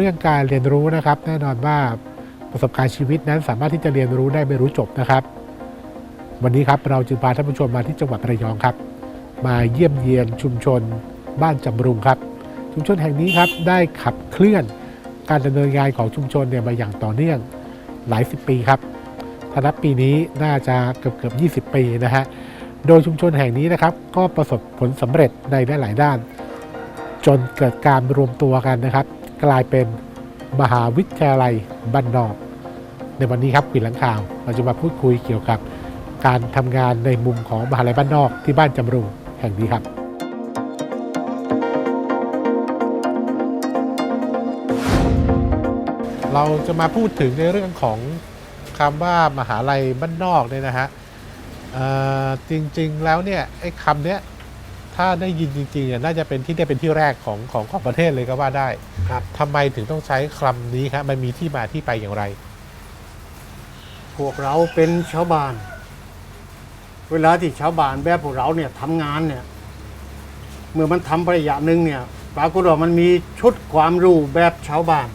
เรื่องการเรียนรู้นะครับ แน่นอนว่าประสบการณ์ชีวิตนั้นสามารถที่จะเรียนรู้ได้ไม่รู้จบนะครับ วันนี้ครับเราจึงพาท่านผู้ชมมาที่จังหวัดระยองครับ มาเยี่ยมเยียนชุมชน บ้านจำรุงครับ ชุมชนแห่งนี้ครับได้ขับเคลื่อนการดำเนินงานของชุมชนเนี่ยมาอย่างต่อเนื่องหลายสิบปีครับถ้านับปีนี้น่าจะเกือบเกือบ20 ปีนะฮะโดยชุมชนแห่งนี้นะครับ ก็ประสบผลสำเร็จในหลาย ๆ ด้าน จนเกิดการรวมตัวกันนะครับ กลายเป็นมหาวิทยาลัยบ้านนอก ในวันนี้ครับปิดหลังข่าว เราจะมาพูดคุยเกี่ยวกับการทำงานในมุมของมหาลัยบ้านนอกที่บ้านจำรุงแห่งนี้ครับเราจะมาพูดถึงในเรื่องของคำว่ามหาลัยบ้านนอกเนี่ยนะฮะจริงๆแล้วเนี่ยไอ้คำเนี้ย ถ้าได้ยินจริงๆเนี่ยน่าจะเป็นที่ได้เป็นที่แรกของของของประเทศเลยก็ว่าได้ครับทำไมถึงต้องใช้คำนี้ครับมันมีที่มาที่ไปอย่างไร พวกเราเป็นชาวบ้าน เวลาที่ชาวบ้านแบบพวกเราเนี่ยทำงานเนี่ยเมื่อมันทำไประยะหนึ่งเนี่ยปรากฏว่ามันมีชุดความรู้แบบชาวบ้าน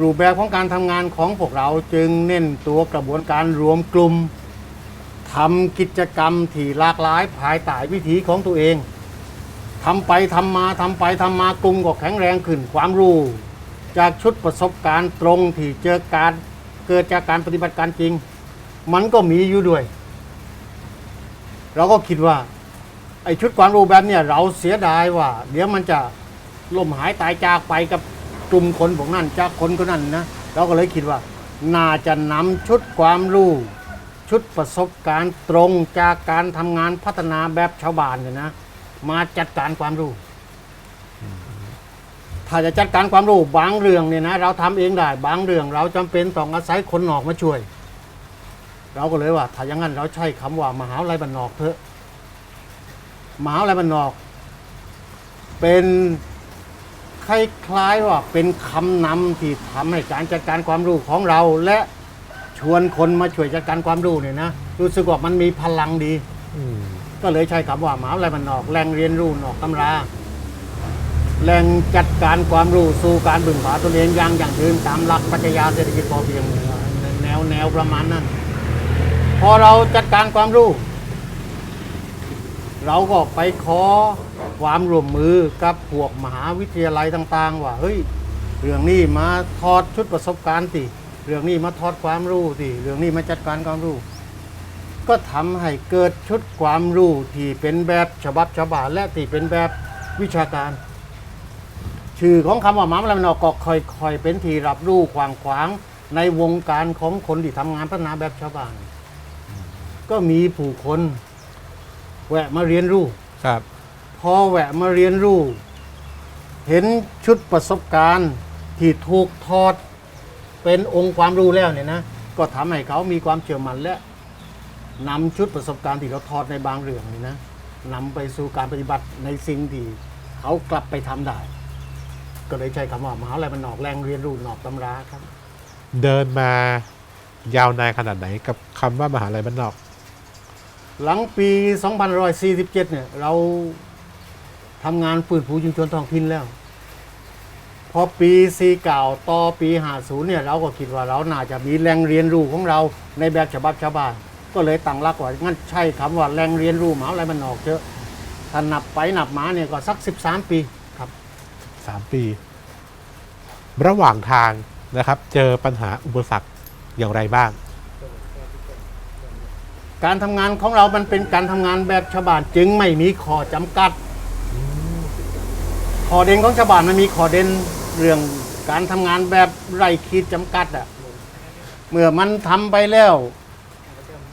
รูปแบบของการทำงานของพวกเราจึงเน้นตัวกระบวนการรวมกลุ่ม ทำกิจกรรมที่หลากหลายภายใต้วิถีของตัวเองทำไปทำมาทำไปทำมากลุ่มก็แข็งแรงขึ้นความรู้ จากชุดประสบการณ์ตรงที่เจอการเกิดจากการปฏิบัติการจริง มันก็มีอยู่ด้วย เราก็คิดว่า ไอ้ชุดความรู้แบบเนี้ยเราเสียดายว่า เดี๋ยวมันจะล่มหายตายจากไปกับกลุ่มคนพวกนั้นจากคนคนนั้นนะเราก็เลยคิดว่า น่าจะนำชุดความรู้ ชุดประสบการณ์ตรงจากการทำงานพัฒนาแบบชาวบ้านเนี่ยนะ มาจัดการความรู้ ถ้าจะจัดการความรู้บางเรื่องเนี่ยนะเราทำเองได้บางเรื่อง เราจำเป็นต้องอาศัยคนนอกมาช่วย เราก็เลยว่าถ้าอย่างนั้นเราใช้คำว่ามหาวิทยาลัยบ้านนอกเถอะมหาวิทยาลัยบ้านนอก เป็นคล้ายๆว่าเป็นคำนำที่ทำให้การจัดการความรู้ของเราและ ชวนคนมาช่วยจัดการความรู้เนี่ยนะรู้สึกว่ามันมีพลังดี อืมก็เลยใช้คำว่ามหาวิทยาลัยบ้านนอกแหล่งเรียนรู้นอกตำราแหล่งจัดการความรู้สู่การบึงผาตนเองอย่างอย่างยืนตามหลักปรัชญาเศรษฐกิจพอเพียงแนวแนวประมาณนั้น พอเราจัดการความรู้ เราก็ไปขอความร่วมมือกับพวกมหาวิทยาลัยต่าง ๆ ว่าเฮ้ย เรื่องนี้มาทอดชุดประสบการณ์ติ เรื่องนี้มาทอดความรู้ติเรื่องนี้มาจัดการความรู้ ก็ทำให้เกิดชุดความรู้ที่เป็นแบบฉบับฉบับและที่เป็นแบบวิชาการ ชื่อของคำว่าหมาลำนอกก็ค่อยๆเป็นที่รับรู้ขวางขวางๆในวงการของคนที่ทำงานพัฒนาแบบชาวบ้านก็มีผู้คนแวะมาเรียนรู้ครับ พอแวะมาเรียนรู้ เห็นชุดประสบการณ์ที่ถูกทอด เป็นองค์ความรู้แล้วเนี่ยนะ ก็ทำให้เขามีความเชื่อมั่นและนำชุดประสบการณ์ที่เขาทอดในบางเรื่องนี่นะนำไปสู่การปฏิบัติในสิ่งที่เขากลับไปทำได้ ก็เลยใช้คำว่ามหาวิทยาลัยมันนอกแรงเรียนรู้นอกตำราครับ เดินมายาวนานขนาดไหนกับคำว่ามหาลัยบ้านนอก หลังปี 2547 เนี่ย เราทำงานฟื้นฟูชุมชนท้องถิ่นแล้ว พอปี49ต่อปี50เนี่ยเราก็คิดว่าเราน่าจะมีแหล่งเรียนรู้ของเราในแบบฉบับชาวบ้านก็เลยตั้งหลักว่างั้นใช่คำว่าแหล่งเรียนรู้หมหาอะไรมันออกเยอะถ้านับไปนับมาเนี่ยก็สัก 13 ปีครับ 3 ปี ระหว่างทางนะครับ เจอปัญหาอุปสรรคอย่างไรบ้าง การทำงานของเรามันเป็นการทำงานแบบชาวบ้านจึงไม่มีข้อจำกัด ข้อเด่นของชาวบ้านมันมีข้อเด่นเรื่องการทำงานแบบไร้ขีดจำกัดอะเมื่อมันทำไปแล้ว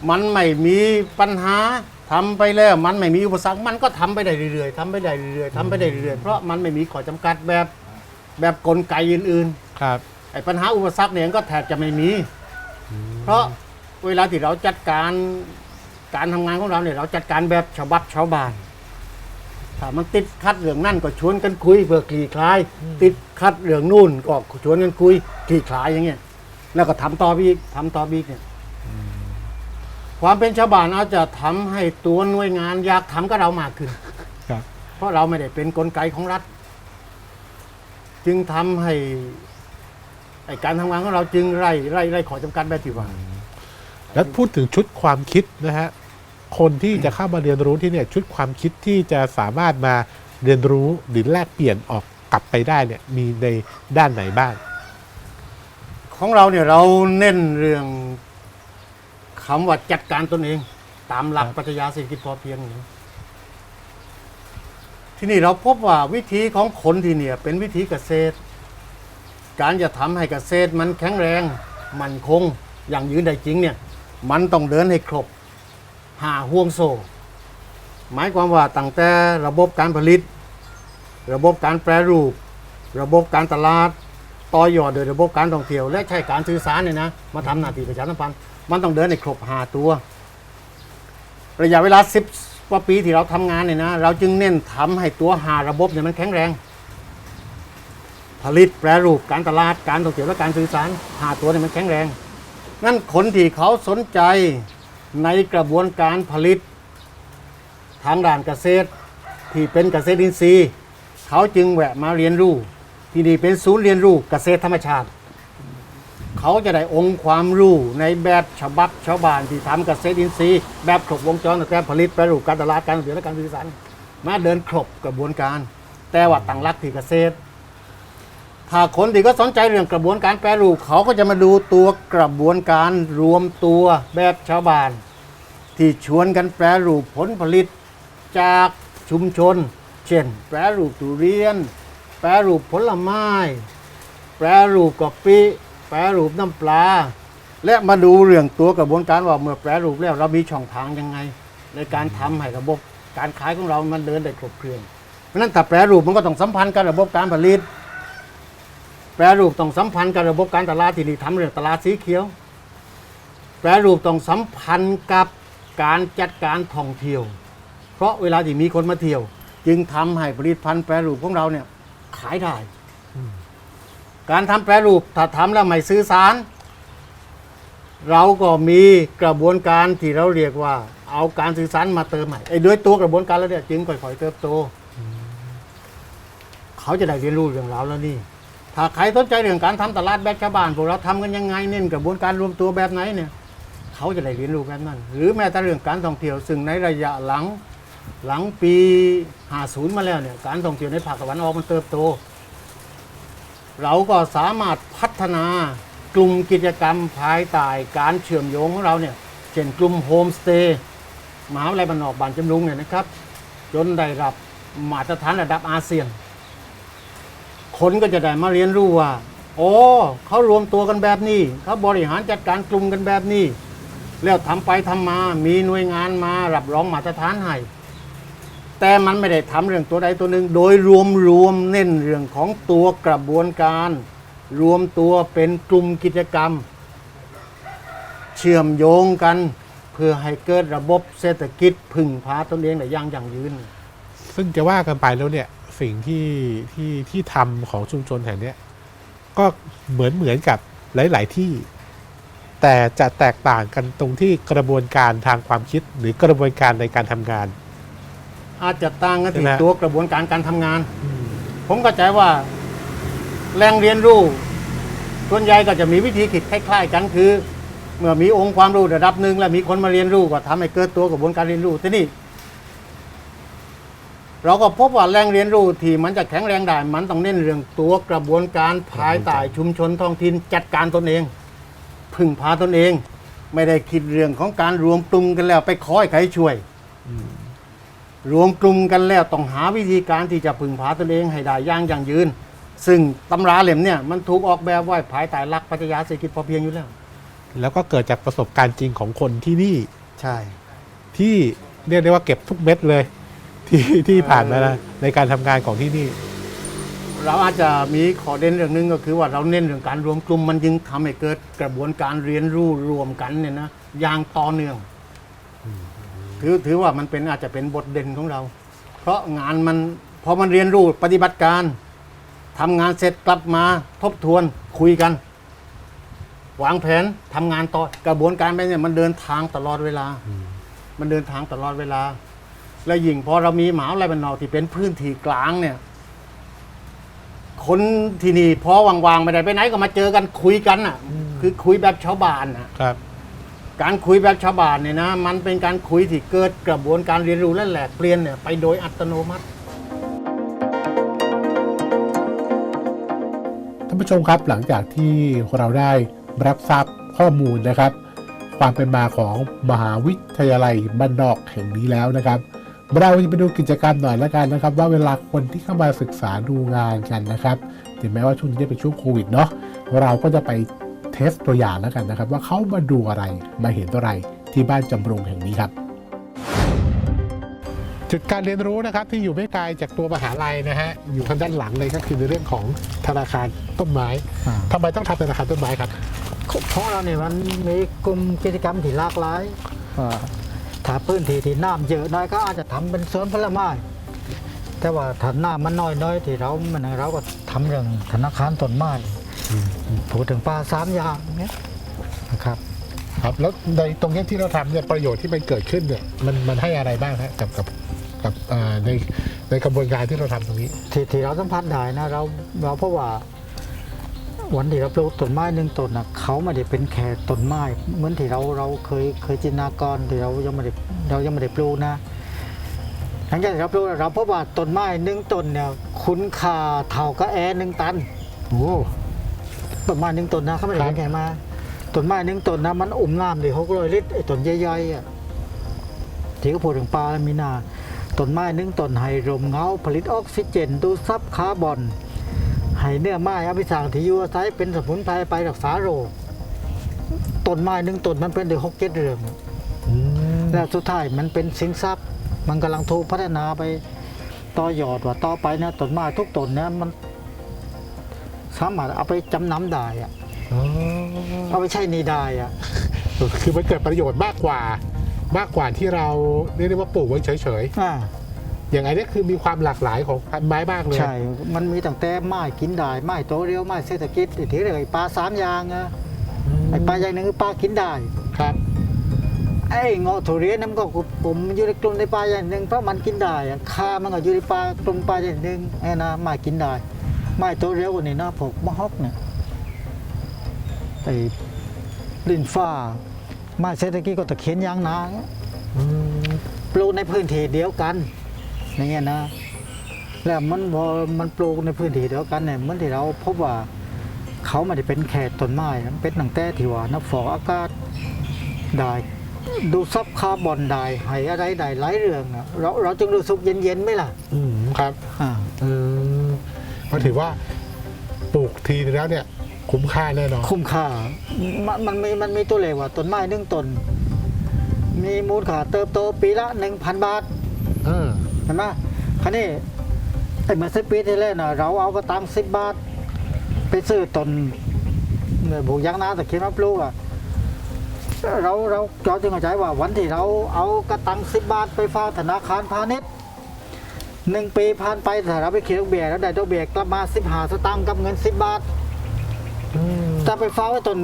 มันไม่มีปัญหาทำไปแล้ว มันไม่มีอุปสรรคมันก็ทำไปได้เรื่อยๆทำไปได้เรื่อยๆทำไปได้เรื่อยๆเพราะมันไม่มีข้อจำกัดแบบแบบกลไกอื่นครับๆไอ้ปัญหาอุปสรรคเนี่ยก็แทบจะไม่มี เพราะเวลาที่เราจัดการการทำงานของเราเนี่ยเราจัดการแบบฉบับชาวบ้าน ถ้ามันติดคัดเรื่องนั่นก็ชวนกันคุยเพื่อคลี่คลาย ติดคัดเรื่องนู่นก็ชวนกันคุยคลี่คลายอย่างเงี้ย แล้วก็ทำต่อไปอีกทำต่อไปอีกเนี่ยความเป็นชาวบ้านอาจจะทำให้ตัวหน่วยงานอยากทำกับเรามากขึ้นครับเพราะเราไม่ได้เป็นกลไกของรัฐ จึงทำให้ไอการทำงานของเราจึงไล่ไล่ไล่ขอจำกัดแบบที่ว่าแล้วพูดถึงชุดความคิดนะฮะ คนที่จะเข้ามาเรียนรู้ที่เนี่ยชุดความคิดที่จะสามารถมาเรียนรู้หรือแลกเปลี่ยนออกกลับไปได้เนี่ยมีในด้านไหนบ้าง ของเราเนี่ยเราเน้นเรื่องคำว่าจัดการตนเอง ตามหลักปรัชญาเศรษฐกิจพอเพียงที่นี่เราพบว่าวิธีของคนที่เนี่ยเป็นวิธีเกษตร การจะทำให้เกษตรมันแข็งแรง มันคงอย่างยืนได้จริงเนี่ยมันต้องเดินให้ครบ หาห่วงโซ่ หมายความว่าตั้งแต่ระบบการผลิต ระบบการแปรรูป ระบบการตลาด ต่อยอดโดยระบบการท่องเที่ยว และใช้การสื่อสารเนี่ยนะ มาทำหน้าที่ประชาสัมพันธ์ มันต้องเดินในครบหาตัว ระยะเวลา 10กว่าปีที่เราทำงานเนี่ยนะ เราจึงเน้นทำให้ตัวหาระบบเนี่ยมันแข็งแรง ผลิตแปรรูปการตลาดการท่องเที่ยวและการสื่อสารหาตัวเนี่ยมันแข็งแรงงั้นคนที่เขาสนใจ ในกระบวนการผลิต ทางด้านเกษตร ที่เป็นเกษตรอินทรีย์ เขาจึงแวะมาเรียนรู้ ที่นี่เป็นศูนย์เรียนรู้เกษตรธรรมชาติ เขาจะได้องค์ความรู้ในแบบฉบับชาวบ้านที่ทำเกษตรอินทรีย์ แบบครบวงจรตั้งแต่ผลิตแปรรูปการตลาดการท่องเที่ยและการสื่อสารมาเดินครบกระบวนการ แต่ว่าตั้งรักที่เกษตร ถ้าคนที่ก็สนใจเรื่องกระบวนการแปรรูปเขาก็จะมาดูตัวกระบวนการรวมตัวแบบชาวบ้าน ที่ชวนกันแปรรูปผลผลิตจากชุมชน เช่น แปรรูปทุเรียน แปรรูปผลไม้ แปรรูปกะปิแปรรูปน้ำปลา และมาดูเรื่องตัวกระบวนการว่าเมื่อแปรรูปแล้วเรามีช่องทางยังไง ในการทำให้ระบบการขายของเรามันเดินได้ครบเครื่องเพราะฉะนั้นถ้าแปรรูปมันก็ต้องสัมพันธ์กับระบบการผลิต แปรรูปต้องสัมพันธ์กับระบบการตลาดที่นี่ทำเรื่องตลาดสีเขียว แปรรูปต้องสัมพันธ์กับการจัดการท่องเที่ยว เพราะเวลาที่มีคนมาเที่ยว จึงทำให้ผลิตภัณฑ์แปรรูปของเราเนี่ยขายได้ การทำแปรรูปถ้าทำแล้วไม่ซื้อสาร เราก็มีกระบวนการที่เราเรียกว่า เอาการสื่อสารมาเติมใหม่ไอ้ด้วยตัวกระบวนการแล้วเนี่ยจึงค่อยๆเติบโต เขาจะได้เรียนรู้เรื่องราวแล้วนี่ ถ้าใครสนใจเรื่องการทำตลาดแบบชาวบ้านพวกเราทำกันยังไงเน้นกระบวนการรวมตัวแบบไหนเนี่ยเขาจะได้เรียนรู้แบบนั้น หรือแม้แต่เรื่องการท่องเที่ยวซึ่งในระยะหลังหลังปี 50 มาแล้วเนี่ยการท่องเที่ยวในภาคตะวันออกมันเติบโต เราก็สามารถพัฒนากลุ่มกิจกรรมภายใต้การเชื่อมโยงของเราเนี่ยเช่นกลุ่มโฮมสเตย์มหาวิทยาลัยบ้านนอกบ้านจำลุงเนี่ยนะครับ จนได้รับมาตรฐานระดับอาเซียน คนก็จะได้มาเรียนรู้ว่าโอ้เขารวมตัวกันแบบนี้เขาบริหารจัดการกลุ่มกันแบบนี้ แล้วทำไปทำมา มีหน่วยงานมารับรองมาตรฐานให้แต่มันไม่ได้ทำเรื่องตัวใดตัวหนึ่ง โดยรวมรวมเน้นเรื่องของตัวกระบวนการ รวมตัวเป็นกลุ่มกิจกรรม เชื่อมโยงกัน เพื่อให้เกิดระบบเศรษฐกิจพึ่งพาตนเองได้ยั่งยืน ซึ่งจะว่ากันไปแล้วเนี่ย สิ่งที่ที่ที่ทำของชุมชนแห่งเนี้ยก็เหมือนเหมือนกับหลาย ๆ ที่ แต่จะแตกต่างกันตรงที่กระบวนการทางความคิดหรือกระบวนการในการทำงาน อาจจะต่างกันที่ใช่ไหมตัวกระบวนการการทำงาน ผมเข้าใจว่า แรงเรียนรู้ส่วนใหญ่ก็จะมีวิธีคิดคล้ายๆ กันคือ เมื่อมีองค์ความรู้ระดับหนึ่งแล้วมีคนมาเรียนรู้ก็ทำให้เกิดตัวกระบวนการเรียนรู้ที่นี่ เราก็พบว่าแรงเรียนรู้ที่มันจะแข็งแรงได้มันต้องเน้นเรื่องตัวกระบวนการภายใต้ชุมชนท้องถิ่นจัดการตนเอง พึ่งพาตนเอง ไม่ได้คิดเรื่องของการรวมกลุ่มกันแล้วไปขอให้ใครช่วย รวมกลุ่มกันแล้วต้องหาวิธีการที่จะพึ่งพาตนเองให้ได้อย่างยั่งยืน ซึ่งตำราเล่มเนี่ยมันถูกออกแบบไว้ภายใต้หลักปรัชญาเศรษฐกิจพอเพียงอยู่แล้ว แล้วก็เกิดจากประสบการณ์จริงของคนที่นี่ใช่ ที่เรียกได้ว่าเก็บทุกเม็ดเลย ที่ที่ผ่านมานะในการทำงานของที่นี่ เราอาจจะมีขอเด่นเรื่องหนึงก็คือว่าเราเน้นเรื่องการรวมกลุ่มมันยึงทำให้เกิดกระบวนการเรียนรู้รวมกันเนี่ยนะอย่างต่อเนื่องถือถือว่ามันเป็นอาจจะเป็นบทเด่นของเรา เพราะงานมันพอมันเรียนรู้ปฏิบัติการทำงานเสร็จกลับมาทบทวนคุยกัน วางแผนทำงานต่อกระบวนการไปเนี่ยมันเดินทางตลอดเวลา มันเดินทางตลอดเวลา และยิ่งพอเรามีหมหาอะไรบันนอกที่เป็นพื้นที่กลางเนี่ย คนที่นี่พอวางๆไม่ได้ไปไหนก็มาเจอกันคุยกันอะ คือคุยแบบชาวบ้านอะ ครับ การคุยแบบชาวบ้านเนี่ยนะมันเป็นการคุยที่เกิดกระบวนการเรียนรู้และแหลกเปลี่ยนเนี่ยไปโดยอัตโนมัติ ท่านผู้ชมครับหลังจากที่เราได้รับทราบข้อมูลนะครับ ความเป็นมาของมหาวิทยาลัยบ้านนอกแห่งนี้แล้วนะครับ เราจะไปดูกิจกรรมหน่อยแล้วกันนะครับ ว่าเวลาคนที่เข้ามาศึกษาดูงานกันนะครับถึงแม้ว่าช่วงนี้จะเป็นช่วงโควิดเนาะเราก็จะไปเทสตัวอย่างแล้วกันนะครับ ว่าเขามาดูอะไรมาเห็นอะไรที่บ้านจำรุงแห่งนี้ครับ จุดการเรียนรู้นะครับที่อยู่ไม่ไกลจากตัวมหาลัยนะฮะอยู่ทางด้านหลังเลยก็คือในเรื่องของธนาคารต้นไม้อ่าทำไมต้องทำธนาคารต้นไม้ครับ เพราะเราเนี่ยมันมีกลุ่มกิจกรรมที่หลากหลายอ่า ถ้าพื้นที่ที่น้ำเยอะหน้อยก็อาจจะทำเป็นสวนผลไม้แต่ว่าถ้าน้ำมันน้อยน้อยที่เรามันเราก็ทำเรื่องธนาคารต้นไม้พูดถึงปลาสามอย่างเนี้ยนะครับครับแล้วในตรงเนี้ยที่เราทำเนี่ยประโยชน์ที่มันเกิดขึ้นเนี่ยมันมันให้อะไรบ้างฮะกับกับกับอ่าในในกระบวนการที่เราทำตรงนี้ ที่ที่เราสัมผัสได้นะเราเราเพราะว่า วันที่เราปลูกต้นไม้หนึ่งต้นนะเขาไม่ได้เป็นแค่ต้นไม้ เหมือนที่เราเราเคยเคยจินตนาการที่เรายังไม่ได้เรายังไม่ได้ปลูกนะหลังจากที่เราปลูกแล้วเราพบว่าต้นไม้หนึ่งต้นเนี่ยคุณค่าเท่ากับแอร์หนึ่งตันโอ้ต้นไม้หนึ่งต้นนะเขาไม่ได้ครับเป็นแค่มาต้นไม้หนึ่งต้นนะมันอุ่มน้ำได้หกร้อยลิตรไอ้ต้นใหญ่ๆอะที่เขาพูดถึงปลาแล้วมีนาต้นไม้หนึ่งต้นให้ลมเงาผลิตออกซิเจนดูดซับคาร์บอน ให้เนื้อไม้เอาไปสร้างที่อยู่อาศัยเป็นสมุนไพรไปรักษาโรคต้นไม้หนึ่งต้นมันเป็นถึงหกเจ็ดเรื่องอืมแล้วสุดท้ายมันเป็นสินทรัพย์ มันกำลังถูกพัฒนาไปต่อยอดว่าต่อไปเนี่ยต้นไม้ทุกต้นเนี่ยมัน สามารถเอาไปจำนำได้อะอ๋อเอาไปใช้หนี่ได้อะคือมันเกิดประโยชน์มากกว่ามากกว่าที่เราเรียกได้ว่าปลูกไว้เฉยอ่าๆ อย่างไรเนี่ยคือมีความหลากหลายของพันธุ์ไม้มากเลย ใช่ มันมีตั้งแต่ไม้กินได้ไม้โตเรียวไม้เศรษฐกิจไอ้ที่เรียกไอ้ปลาสามอย่างอะอืมไอ้ปลาอย่างหนึงคือปลากินได้ครับไอ้เงาะทุเรียนนั่นมันก็ผมนอยู่ในกลุ่มในปลาอย่างหนึ่งเพราะมันกินได้อะคามันก็อยู่ในปลากลุ่มปลาอย่างหนึ่งไอ้นะไม้กินได้ไม้โตเรียวกว่านี่นะพวกมะฮอกเนี่ยไอ้ลินฟ้าไม้เศรษฐกิจก็ตะเคียนยางนาเงี้ยอืมปลูกในพื้นที่เดียวกัน อย่างเงี้ยนะ แล้วมันพอมันปลูกในพื้นที่เดียวกันเนี่ยเหมันที่เราพบว่าเขาไม่ได้เป็นแค่ต้นไม้นะเป็นตั้งแต่ที่ว่าน้ำฝอกอากาศได้ดูซับคาร์บอนได้ให้อะไรได้หลายเรื่องนะเราเราจึงรู้สึกเย็นๆไหมล่ะ อืมครับอ่า อืมก็ถือว่าปลูกทีนึงแล้วเนี่ย คุ้มค่าแน่นอนคุ้มค่า มันมันมีมันมีตัวเลขว่าต้นไม้หนึ่งต้น มีมูลค่าเติบโตปีละหนึ่งพันบาทเออ เห็นไหมคันนี้ไอ้เมื่อสิบปีที่แล้วน่ะเราเอากระตังสิบบาท ไปซื้อต้นบุกยางนาแต่เขียนมาปลูกอะเราเราเราจึงเข้าใจว่าวันที่เราเอากระตังสิบบาทไปฝากธนาคารพาณิชย์หนึ่งปีผ่านไปแต่เราไปเขียนดอกเบี้ยแล้วได้ดอกเบี้ยกลับมาสิบห้าสตางค์กับเงินสิบบาทอืมถ้าไปฝากไว้ตน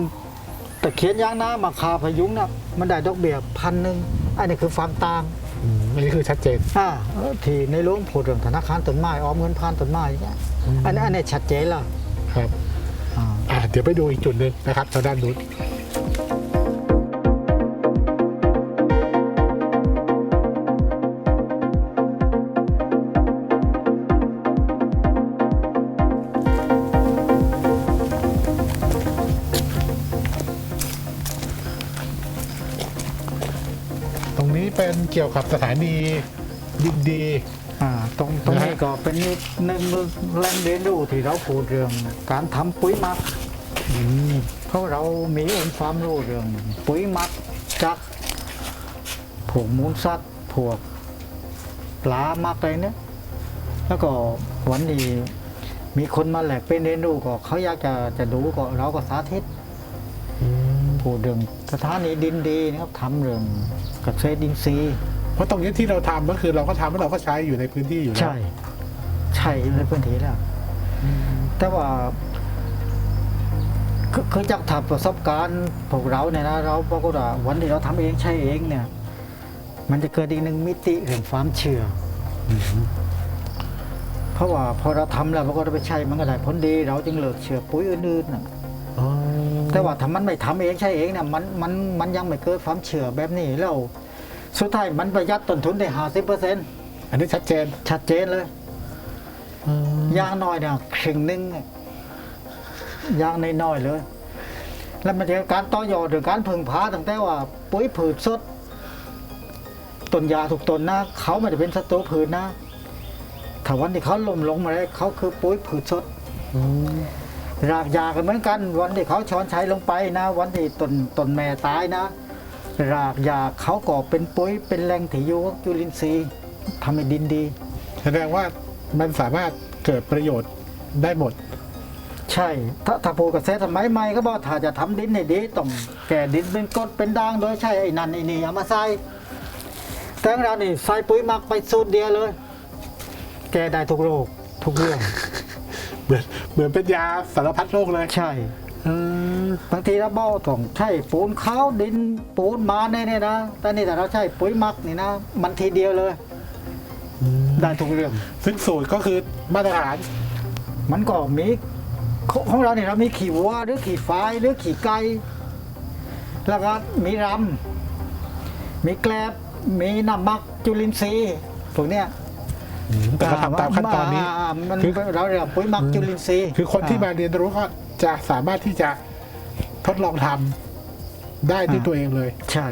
แต่เขียนยางนามาคาพยุงนะมันได้ดอกเบี้ยพันหนึ่งอันนี้คือความต่าง อืมอันนี้คือชัดเจนอ่าเออที่ในหลวงพูดเรื่องธนาคารต้นไม้ออมเงินผ่านต้นไม้อย่างเงี้ยอืมอันนี้อันนี้ชัดเจนละครับ อ่า อ่าเดี๋ยวไปดูอีกจุดหนึ่งนะครับทางด้านนู้น เป็นเกี่ยวกับสถานีดินดีอ่าตรงตรงนะนี้ฮะก็เป็นอีกหนึ่งแหล่งเรียนรู้ที่เราพูดเรื่องการทำปุ๋ยหมักอืมเพราะเรามีองค์ความรู้เรื่อง ปุ๋ยหมักจากผงมูลสัตว์ผวกปลามักอะไรเนี่ยแล้วก็วันนี้มีคนมาแหลกเป็นเรียนรู้ก็เขาอยากจะจะดูก็เราก็สาธิต พูดเรื่องสถานีดินดีนะครับทำเรื่องเกษตรดินทรีย์เพราะตรงนี้ที่เราทำก็คือเราก็ทำแล้วเราก็ใช้อยู่ในพื้นที่อยู่แล้วใช่ ใช่ในพื้นที่แล้ว แต่ว่าคือคือจากถับประสบการณ์พวกเราเนี่ยนะเราปรากฏว่าวันที่เราทำเองใช้เองเนี่ย มันจะเกิดอีกหนึ่งมิติเรื่องความเชื่ออเพราะว่าพอเราทำแล้วปรากฏเราไปใช้มันก็ได้ผลดี เราจึงเลิกเชื่อปุ๋ยอื่นๆน่ะอ๋อ แต่ว่าถ้ามันไม่ทำเองใช้เองเนี่ยมันมันมันยังไม่เกิดความเชื่อแบบนี้แล้วสุดท้ายมันประหยัดต้นทุนได้ห้าสิบเปอร์เซ็นต์อันนี้ชัดเจนชัดเจนเลยอย่างน้อยเนี่ยครึ่งหนึงเนี่ยอย่างน้อยๆเลย แล้วมันจะการต่อยอดหรือการพึ่งพาตั้งแต่ว่าปุ๋ยผืชสดต้นยาถูกต้นนะเขาไม่ได้เป็นศัตรูผืชนะถ้าวันที่เขาล้มลงมาเลยเขาคือปุ๋ยผืชสด รากยากันเหมือนกัน วันที่เขาช้อนใช้ลงไปนะ วันที่ต้นต้นแม่ตายนะ รากยาเขาก็เป็นปุ๋ยเป็นแหล่งที่อยู่ของจุลินทรีย์ทำให้ดินดี แสดงว่ามันสามารถเกิดประโยชน์ได้หมด ใช่ ถ้าถ้าปลูกเกษตรสมัยใหม่ก็บอกถ้าจะทำดินให้ดีต้องแก่ดินเป็นกรดเป็นด่างโดยใช้ไอ้นั่นไอ้นี่เอามาใส่แต่ของเรานี่ใส่ปุ๋ยหมักไปสูตรเดียวเลย แก้ได้ทุกโรคทุกเรื่อง เหมือนเหมือนเป็นยาสารพัดโรคเลยใช่บางทีเราบอกต้องใช้ปูนขาวดินปูนมาเนี่ยเนี่ยนะแต่นี่แต่เราใช้ปุ๋ยหมักนี่นะมันทีเดียวเลยได้ทุกเรื่อง ซึ่งสูตรก็คือมาตรฐาน มันก็มีของของเราเนี่ยเรามีขี่วัวหรือขี่ควายหรือขี่ไก่แล้วก็มีรำมีแกลบมีน้ำมักจุลินทรีย์พวกเนี้ย แต่ก็ทำตามขั้นตอนนี้ามันคือเราเรียกปุ๋ยหมักจุลินทรีย์คือคนที่มาเรียนรู้ก็จะสามารถที่จะทดลองทำได้ด้วยตัวเองเลย ใช่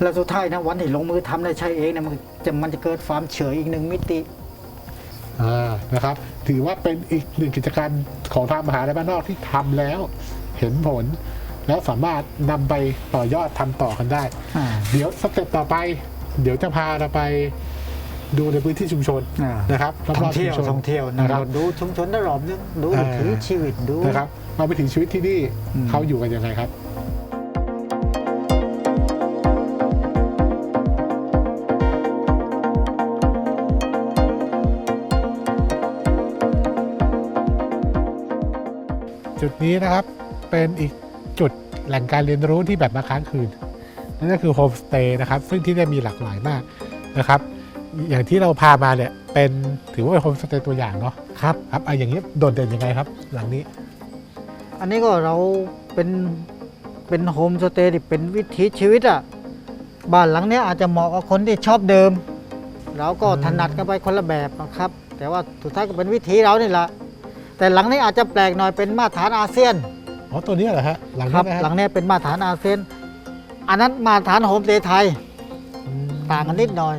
แล้วสุดท้ายนะวันที่ลงมือทำได้ใช้เองเนี่ยมันจะมันจะเกิดความเฉยอีกหนึ่งมิติอ่านะครับ ถือว่าเป็นอีกหนึ่งกิจการของทางมหาลัยบ้านนอกที่ทำแล้วเห็นผล แล้วสามารถนำไปต่อยอดทำต่อกันได้อ่าเดี๋ยวสเต็ปต่อไป เดี๋ยวจะพาเราไป ดูในพื้นที่ชุมชนอ่านะครับรท่อองบๆชุเที่มยวชนท่องเที่ยวนะนะคครัรับบดูชุมชนได้รอบนึงดูอ่าวิถีชีวิตดูนะครับมาไปถึงชีวิตที่นี่อืมเขาอยู่กันยังไงครับจุดนี้นะครับเป็นอีกจุดแหล่งการเรียนรู้ที่แบบมาค้างคืน นั่นก็คือโฮมสเตย์นะครับ ซึ่งที่นี่มีหลากหลายมากนะครับ อย่างที่เราพามาเนี่ยเป็นถือว่าเป็นโฮมสเตย์ตัวอย่างเนาะครับครับอะอย่างนี้โดดเด่นยังไงครับ หลังนี้ อันนี้ก็เราเป็นเป็นโฮมสเตย์ที่เป็นวิถีชีวิตอะบ้านหลังเนี้ยอาจจะเหมาะกับคนที่ชอบเดิม เราก็อืมถนัดกันไปคนละแบบนะครับ แต่ว่าสุดท้ายก็เป็นวิถีเรานี่แหละแต่หลังนี้อาจจะแปลกหน่อยเป็นมาตรฐานอาเซียนอ๋อตัวนี้เหรอฮะหลังครันี้บนะฮะหลังเนี้ยเป็นมาตรฐานอาเซียน อันนั้นมาตรฐานโฮมสเตย์ไทยอืมต่างกันนิดหน่อย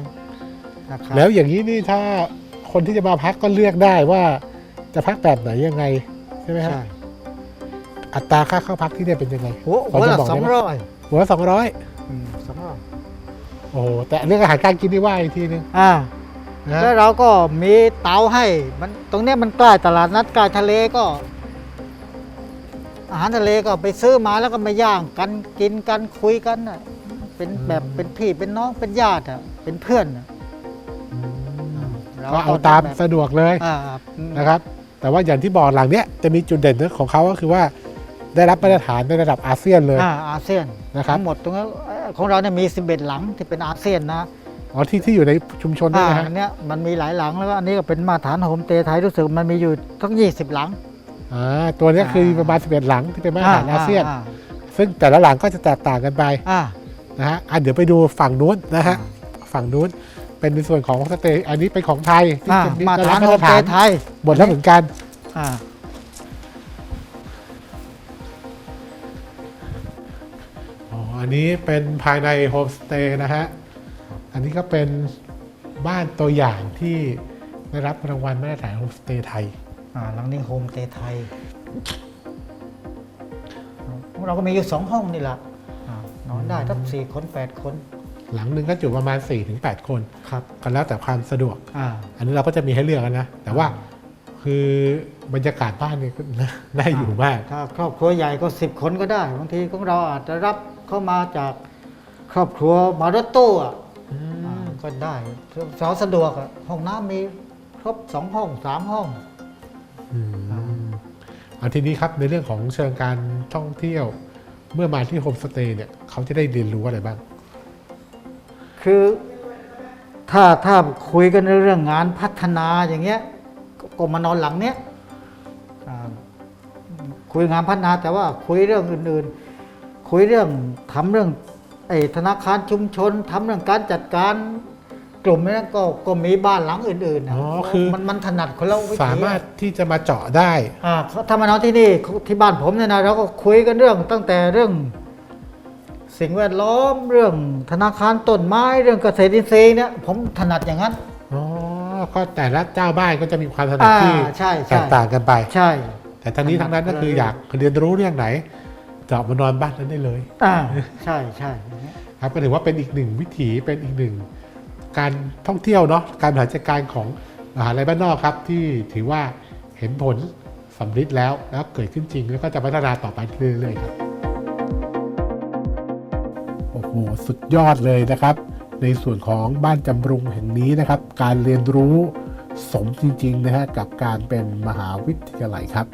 นะครับ แล้วอย่างนี้นี่ถ้าคนที่จะมาพักก็เลือกได้ว่าจะพักแบบไหนยังไงใช่ไหมฮะใช่อัตราค่าเข้าพักที่เนี่ยเป็นยังไงหัวพอหัวจะละบอกสได้องไหมร้อยหัวสองร้อยสองร้อยโอ้โหแต่เรื่องอาหารการกินนี่ว่าอีกทีนึงอ่า นะแล้วเราก็มีเตาให้ มันตรงเนี้ยมันใกล้ตลาดนัดใกล้ทะเลก็ อาหารทะเลก็ไปซื้อมาแล้วก็มาย่างกันกินกันคุยกันน่ะเป็นแบบเป็นพี่เป็นน้องเป็นญาติอะเป็นเพื่อนน่ะร ก็เอาตามแบบสะดวกเลยอ่านะครับ แต่ว่าอย่างที่บอกหลังเนี้ยจะมีจุดเด่นของเขาก็คือว่าได้รับมาตรฐานในระดับอาเซียนเลยอ่าอาเซียนนะครับทั้งหมดตรงนั้นเอ่อของเราเนี่ยมี 11 หลังที่เป็นอาเซียนนะอ๋อที่ที่อยู่ในชุมชนด้วยอ่านะฮะอันเนี้ยมันมีหลายหลังแล้วก็อันนี้ก็เป็นมาตรฐานโฮมสเตย์ไทยรู้สึกมันมีอยู่ทั้ง 20 หลังอ่าตัวเนี้ยคือประมาณ 11 หลังที่เป็นมาตรฐานอาเซียน ซึ่งแต่ละหลังก็จะแตกต่างกันไปอ่านะฮะอะเดี๋ยวไปดูฝั่งนู้นนะฮะฝั่งนู้น เป็นในส่วนของสเตย์อันนี้เป็นของไทยที่อ่าจะมาตรได้ฐารับนโฮมาตมรสฐาเตนย์ไทยหมดแล้วเหมือนกัน อ่าอ๋อ อันนี้เป็นภายในโฮมสเตย์นะฮะ อันนี้ก็เป็นบ้านตัวอย่างที่ได้รับรางวัลมาตรฐานโฮมสเตย์ไทย อ่าหลังนี้โฮมสเตย์ไทยของเราก็มีอยู่สองห้องนี่แหละอ่านอนได้ทั้งสี่คนแปดคน หลังหนึ่งก็จุประมาณ 4-8 คนครับก็แล้วแต่ความสะดวก อ่า อันนี้เราก็จะมีให้เลือกกันนะ แต่ว่าคือบรรยากาศบ้านเนี่ยก็น่าน่าอยู่มาก ถ้าครอบครัวใหญ่ก็สิบคนก็ได้ บางทีของเราอาจจะรับเข้ามาจากครอบครัวมารถตู้อะอ่าก็ได้สาวสะดวกอะห้องน้ำมีครบสองห้องสามห้อง อืมเอาทีนี้ครับในเรื่องของเชิงการท่องเที่ยว เมื่อมาที่โฮมสเตย์เนี่ยเขาจะได้เรียนรู้อะไรบ้าง คือถ้าถ้าคุยกันในเรื่องงานพัฒนาอย่างเงี้ยก็ก็มานอนหลังเนี้ยอ่าคุยงานพัฒนาแต่ว่าคุยเรื่องอื่นๆ คุยเรื่องทำเรื่องไอ้ธนาคารชุมชนทำเรื่องการจัดการกลุ่มนี้ก็ก็มีบ้านหลังอื่นๆนะอ๋อคือมันมันถนัดคนละวิธีสามารถที่จะมาเจาะได้อ่าเขาถ้ามานอนที่นี่ที่บ้านผมเนี่ยนะเราก็คุยกันเรื่องตั้งแต่เรื่อง สิ่งแวดล้อมเรื่องธนาคารต้นไม้เรื่องเกษตรอินทรีย์เนี่ยผมถนัดอย่างนั้น อ๋อก็แต่ละเจ้าบ้านก็จะมีความถนัดอ่าที่ใช่ใช่ แตกต่างกันไป ใช่ แต่ทั้งนี้ทั้งนั้นก็คือถนัดอยากเรียนรู้เรื่องไหนเจาะมานอนบ้านนั้นได้เลย อ่าใช่ใช่อย่างเงี้ยครับก็ถือว่าเป็นอีกหนึ่งวิถีเป็นอีกหนึ่งการท่องเที่ยวเนาะการบริหารจัดการของมหาลัยบ้านนอกครับ ที่ถือว่าเห็นผลสำเร็จแล้วแล้วเกิดขึ้นจริงแล้วก็จะพัฒนาต่อไปเรื่อยๆครับโอ้โหสุดยอดเลยนะครับ ในส่วนของบ้านจำรุงแห่งนี้นะครับ การเรียนรู้สมจริงๆนะฮะกับการเป็นมหาวิทยาลัยครับ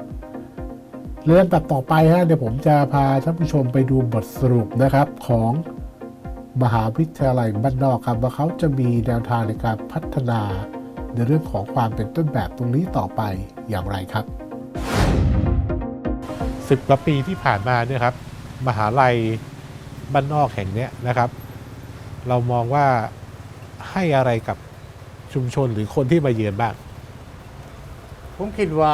เรื่องตัดต่อไปฮะเดี๋ยวผมจะพาท่านผู้ชมไปดูบทสรุปนะครับของมหาวิทยาลัยบ้านนอกครับว่าเขาจะมีแนวทางในการพัฒนา ในเรื่องของความเป็นต้นแบบตรงนี้ต่อไปอย่างไรครับสิบกว่าปีที่ผ่านมาเนี่ยครับ มหาลัย บ้านนอกแห่งนี้นะครับ เรามองว่าให้อะไรกับชุมชนหรือคนที่มาเยือนบ้าง ผมคิดว่า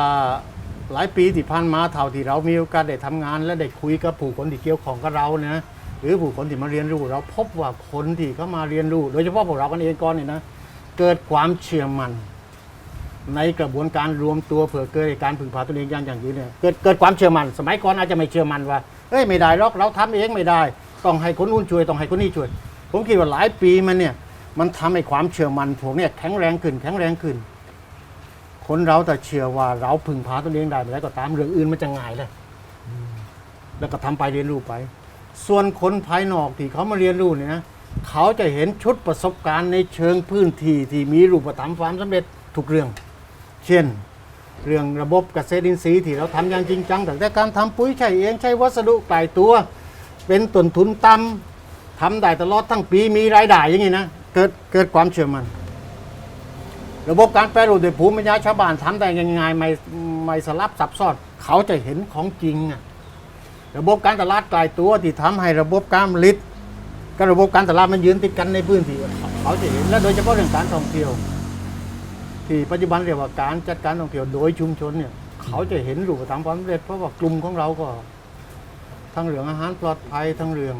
หลายปีที่ผ่านมาเท่าที่เรามีโอกาสได้ทำงาน และได้คุยกับผู้คนที่เกี่ยวของกับเรานะหรือผู้คนที่มาเรียนรู้ เราพบว่าคนที่เข้ามาเรียนรู้ โดยเฉพาะพวกเรากันเองก่อนเนี่ยนะเกิดความเชื่อมั่นในกระบวนการรวมตัวเผื่อเกิดการพึ่งพาตนเองอย่างอย่างยืนเนี่ยเกิดเกิดความเชื่อมั่นสมัยก่อนอาจจะไม่เชื่อมั่นว่าเอ้ยไม่ได้หรอกเราทำเองไม่ได้ ต้องให้คนนู้นช่วยต้องให้คนนี้ช่วย ผมคิดว่าหลายปีมันเนี่ยมันทำให้ความเชื่อมั่นพวกเนี่ยแข็งแรงขึ้นแข็งแรงขึ้น คนเราแต่เชื่อว่าเราพึงพาตนเองได้ไม่ได้ก็ตามเรื่องอื่นมันจะง่ายเลยแล้วก็ทำไปเรียนรู้ไป ส่วนคนภายนอกที่เขามาเรียนรู้เนี่ยนะเขาจะเห็นชุดประสบการณ์ในเชิงพื้นที่ที่มีรูปธรรมความสำเร็จทุกเรื่อง เช่น เรื่องระบบเกษตรอินทรีย์ที่เราทำอย่างจริงจังตั้งแต่การทำปุ๋ยใช้เองใช้วัสดุไกลตัว เป็นต้นทุนต่ำทำได้ตลอดทั้งปีมีรายได้อย่างนี้นะเกิดเกิดความเชื่อมัน่นระบบการแปรรูปโดยภูมิปัญญาชาวบ้านทำได้ยังไงไม่ไม่สลับซับซ้อนเขาจะเห็นของจริงอะระบบการตลาดกลายตัวที่ทำให้ระบบการผลิตกับระบบการตลาดมันยืนติดกันในพื้นที่เขาจะเห็นและโดยเฉพาะเรื่องการท่องเที่ยว ที่ปัจจุบันเรียกว่าการจัดการท่องเที่ยวโดยชุมชนเนี่ย เขาจะเห็นรูปธรรมความสำเร็จเพราะว่ากลุ่มของเราก็ ทั้งเรื่องอาหารปลอดภัยทั้งเรื่อง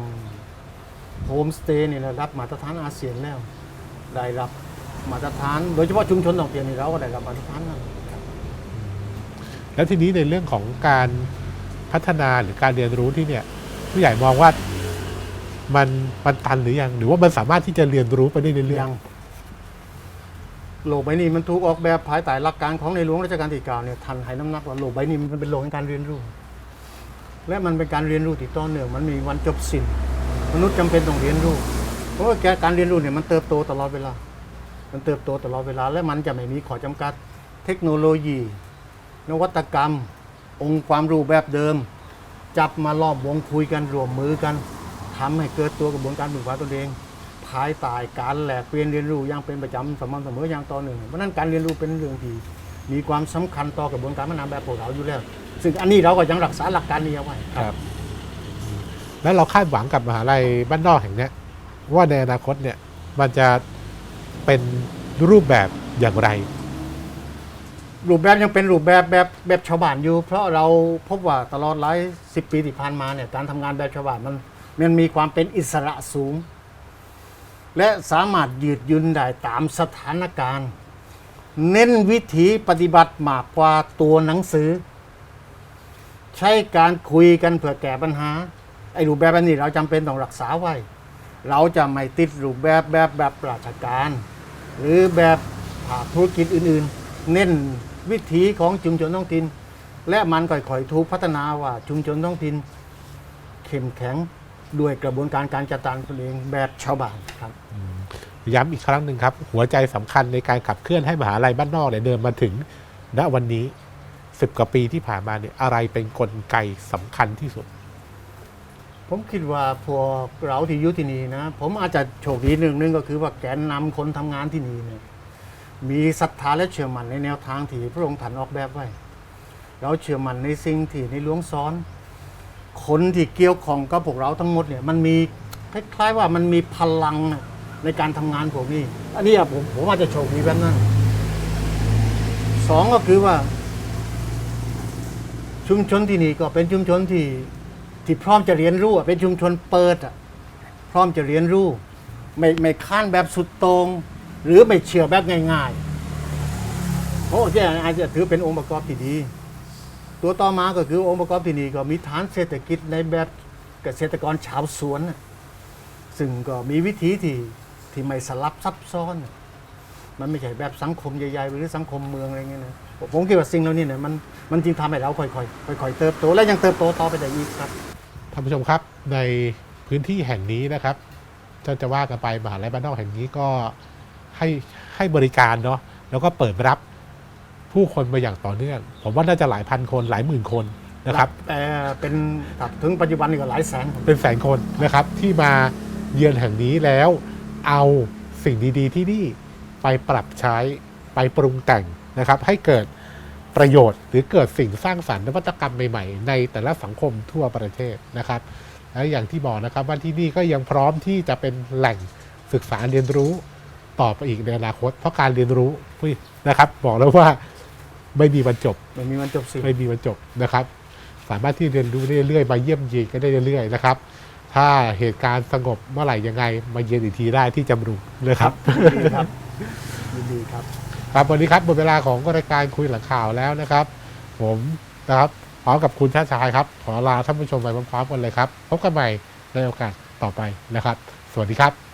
โฮมสเตย์เนี่ยระดับมาตรฐานอาเซียนแล้วได้รับมาตรฐาน โดยเฉพาะชุมชนท่องเที่ยวนี่เราก็ได้รับมาตรฐานนั้นแล้วทีนี้ในเรื่องของการพัฒนาหรือการเรียนรู้ที่เนี่ยผู้ใหญ่มองว่ามันมันตันหรือยัง หรือว่ามันสามารถที่จะเรียนรู้ไปได้เรื่อยยังโลกใบนี้มันถูกออกแบบภายใต้หลักการของในหลวงรัชกาลที่เก้าเนี่ยทันให้น้ำหนักว่าโลกใบนี้มันเป็นโลกแห่งการเรียนรู้ และมันเป็นการเรียนรู้ที่ต่อเนื่องมันมีวันจบสิ้นมนุษย์จำเป็นต้องเรียนรู้ เพราะว่าการเรียนรู้เนี่ยมันเติบโตตลอดเวลา มันเติบโตตลอดเวลา และมันจะไม่มีข้อจำกัด เทคโนโลยี นวัตกรรม องค์ความรู้แบบเดิม จับมาล้อมวงคุยกันรวมมือกันทำให้เกิดตัวกระบวนการพึ่งพาตนเอง ภายใต้การแหลกเปลี่ยนเรียนรู้อย่างเป็นประจำสม่ำเสมออย่างต่อเนื่องเพราะนั้นการเรียนรู้เป็นเรื่องที่มีความสำคัญต่อกระบวนการพัฒนาแบบพวกเราอยู่แล้ว ซึ่งอันนี้เราก็ยังรักษาหลักการนี้เอาไว้ๆครับ แล้วเราคาดหวังกับมหาลัยบ้านนอกแห่งเนี้ยว่าในอนาคตเนี่ยมันจะเป็นรูปแบบอย่างไร รูปแบบยังเป็นรูปแบบแบบแบบชาวบ้านอยู่ เพราะเราพบว่าตลอดหลายสิบปีที่ผ่านมาเนี่ยการทำงานแบบชาวบ้านมันมันมีความเป็นอิสระสูง และสามารถยืดหยุนได้ตามสถานการณ์ เน้นวิธีปฏิบัติมากกว่าตัวหนังสือ ใช้การคุยกันเพื่อแก้ปัญหา ไอ้รูปแบบนี้เราจำเป็นต้องรักษาไว้ เราจะไม่ติดรูปแบบแบบแบบราชการ หรือแบบภาคธุรกิจอื่นๆ เน้นวิถีของชุมชนท้องถิ่นและมันค่อยๆถูกพัฒนาว่าชุมชนท้องถิ่นเข้มแข็งด้วยกระบวนการการจัดการตนเองแบบชาวบ้านครับย้ำอีกครั้งหนึ่งครับ หัวใจสำคัญในการขับเคลื่อนให้มหาลัยบ้านนอกเนี่ยเดินมาถึงณวันนี้ สิบกว่าปีที่ผ่านมาเนี่ยอะไรเป็นกลไกสำคัญที่สุด ผมคิดว่าพวกเราที่อยู่ที่นี่นะ ผมอาจจะโชคดีหนึ่งนึงก็คือว่าแกนนำคนทำงานที่นี่เนี่ยมีศรัทธาและเชื่อมั่นในแนวทางที่พระองค์ท่านออกแบบไว้ เราเชื่อมั่นในสิ่งที่ในหลวงสอน คนที่เกี่ยวข้องกับพวกเราทั้งหมดเนี่ยมันมีคล้ายๆว่ามันมีพลังในการทำงานพวกนี้ อันนี้ผมผมอาจจะโชคดีแบบนั้นสองก็คือว่า ชุมชนที่นี่ก็เป็นชุมชนที่ที่พร้อมจะเรียนรู้อะเป็นชุมชนเปิดอะพร้อมจะเรียนรู้ ไม่ไม่ค้านแบบสุดโตรงหรือไม่เชื่อแบบง่ายๆโอ้ที่อาจจะถือเป็นองค์ประกอบที่ดี ตัวต่อมาก็คือองค์ประกอบที่นี่ก็มีฐานเศรษฐกิจในแบบเกษตรกรชาวสวนน่ะซึ่งก็มีวิธีที่ที่ไม่สลับซับซ้อนน่ะมันไม่ใช่แบบสังคมใหญ่ๆหรือสังคมเมืองอะไรเงี้ยนะ ผมผมคิดว่าสิ่งเหล่านี้เนี่ยมันมันจึงทำให้เราค่อยๆค่อยๆเติบโตและยังเติบโตต่อไปได้อีกครับท่านผู้ชมครับในพื้นที่แห่งนี้นะครับจะจะว่ากันไปมหาลัยบ้านนอกแห่งนี้ก็ให้ให้บริการเนาะแล้วก็เปิดรับผู้คนมาอย่างต่อเนื่อง ผมว่าน่าจะหลายพันคนหลายหมื่นคนนะครับแต่เป็นครับถึงปัจจุบันนี่ก็หลายแสนคนเป็นแสนคนนะครับ ที่มาเยือนแห่งนี้แล้วเอาสิ่งดีๆที่นี่ไปปรับใช้ไปปรุงแต่ง นะครับให้เกิดประโยชน์หรือเกิดสิ่งสร้างสรรค์นวัตกรรมใหม่ๆ ในแต่ละสังคมทั่วประเทศนะครับและอย่างที่บอกนะครับว่าที่นี่ก็ยังพร้อมที่จะเป็นแหล่งศึกษาเรียนรู้ต่อไปอีกในอนาคต เพราะการเรียนรู้นะครับบอกแล้วว่าไม่มีวันจบไม่มีวันจบสิ้นไม่มีวันจบนะครับ สามารถที่เรียนรู้ได้เรื่อยๆมาเยี่ยมเยียนกันได้เรื่อยๆนะครับ ถ้าเหตุการณ์สงบเมื่อไหร่ยังไง มาเยือนอีกทีได้ที่จำรุงนะครับดีครับยินดีครับ ครับวันนี้ครับหมดเวลาของรายการคุยหลังข่าวแล้วนะครับ ผมนะครับพร้อมกับคุณชาติชายครับ ขอลาท่านผู้ชมไปพร้อมๆกันเลยครับ พบกันใหม่ในโอกาสต่อไปนะครับ สวัสดีครับ